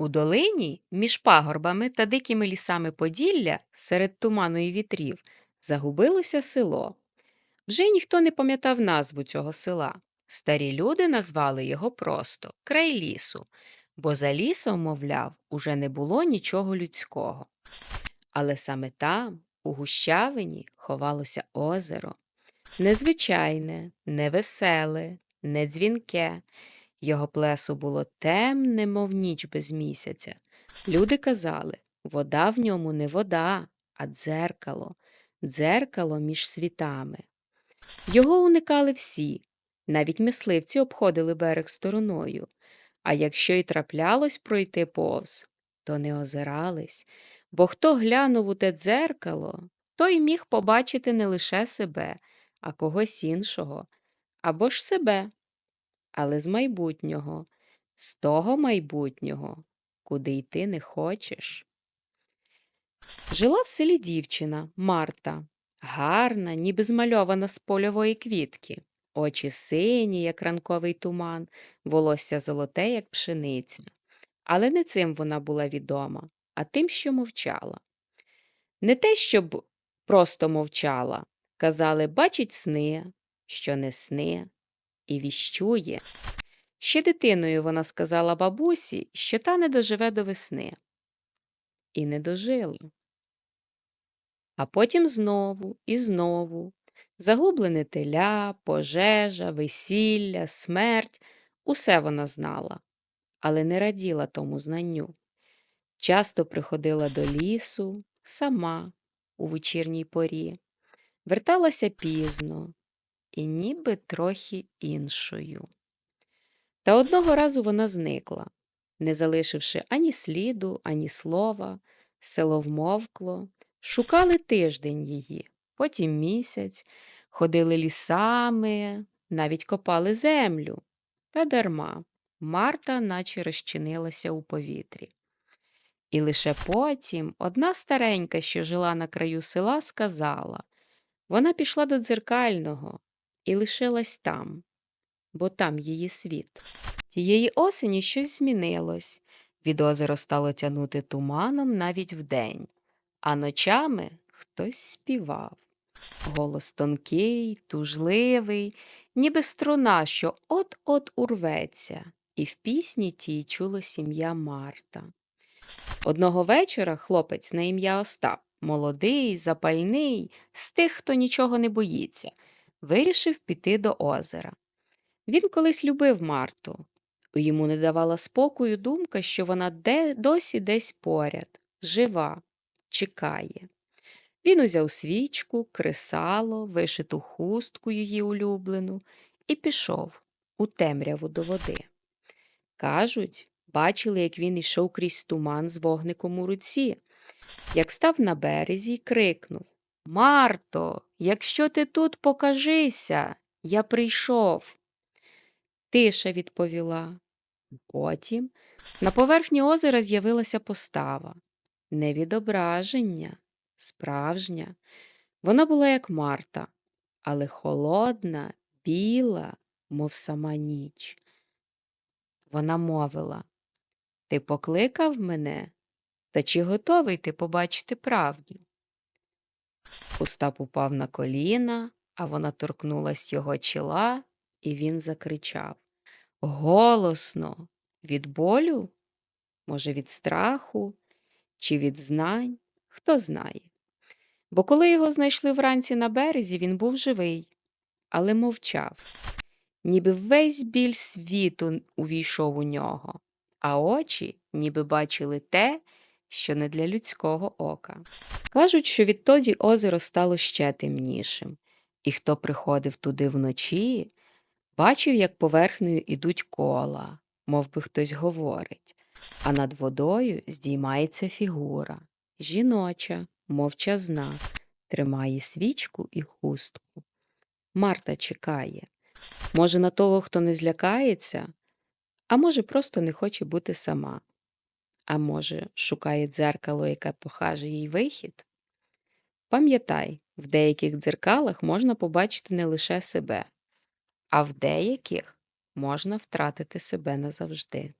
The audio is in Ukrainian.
У долині, між пагорбами та дикими лісами Поділля, серед туману і вітрів, загубилося село. Вже ніхто не пам'ятав назву цього села. Старі люди назвали його просто край лісу, бо за лісом, мовляв, уже не було нічого людського. Але саме там, у гущавині, ховалося озеро. Незвичайне, невеселе, не дзвінке. Його плесо було темне, мов ніч без місяця. Люди казали, вода в ньому не вода, а дзеркало, дзеркало між світами. Його уникали всі, навіть мисливці обходили берег стороною, а якщо й траплялось пройти повз, то не озирались, бо хто глянув у те дзеркало, той міг побачити не лише себе, а когось іншого, або ж себе, але з майбутнього, з того майбутнього, куди йти не хочеш. Жила в селі дівчина Марта, гарна, ніби змальована з польової квітки, очі сині, як ранковий туман, волосся золоте, як пшениця. Але не цим вона була відома, а тим, що мовчала. Не те, щоб просто мовчала, казали, бачить сни, що не сни, і віщує. Ще дитиною вона сказала бабусі, що та не доживе до весни. І не дожила. А потім знову і знову. Загублене теля, пожежа, весілля, смерть усе вона знала, але не раділа тому знанню. Часто приходила до лісу сама у вечірній порі, верталася пізно і ніби трохи іншою. Та одного разу вона зникла, не залишивши ані сліду, ані слова, село вмовкло, шукали тиждень її, потім місяць, ходили лісами, навіть копали землю. Та дарма Марта наче розчинилася у повітрі. І лише потім одна старенька, що жила на краю села, сказала вона пішла до дзеркального і лишилась там, бо там її світ. Тієї осені щось змінилось. Від озера стало тянути туманом навіть вдень, а ночами хтось співав. Голос тонкий, тужливий, ніби струна, що от-от урветься, і в пісні тій чуло сім'я Марта. Одного вечора хлопець на ім'я Остап, молодий, запальний, з тих, хто нічого не боїться, вирішив піти до озера. Він колись любив Марту. Йому не давала спокою думка, що вона де, досі десь поряд, жива, чекає. Він узяв свічку, кресало, вишиту хустку її улюблену, і пішов у темряву до води. Кажуть, бачили, як він ішов крізь туман з вогником у руці, як став на березі й крикнув Марто, якщо ти тут покажися, я прийшов. Тиша відповіла. Потім на поверхні озера з'явилася постава. Не відображення, справжня. Вона була як Марта, але холодна, біла, мов сама ніч. Вона мовила Ти покликав мене? Та чи готовий ти побачити правду? Остап упав на коліна, а вона торкнулась його чола, і він закричав Голосно, від болю? Може, від страху чи від знань? Хто знає. Бо коли його знайшли вранці на березі, він був живий, але мовчав, ніби весь біль світу увійшов у нього, а очі ніби бачили те, що не для людського ока. Кажуть, що відтоді озеро стало ще темнішим, і хто приходив туди вночі, бачив, як поверхнею ідуть кола, мов би хтось говорить, а над водою здіймається фігура, жіноча, мовчазна, тримає свічку і хустку. Марта чекає. Може, на того, хто не злякається, а може, просто не хоче бути сама. А може, шукає дзеркало, яке покаже їй вихід? Пам'ятай, в деяких дзеркалах можна побачити не лише себе, а в деяких можна втратити себе назавжди.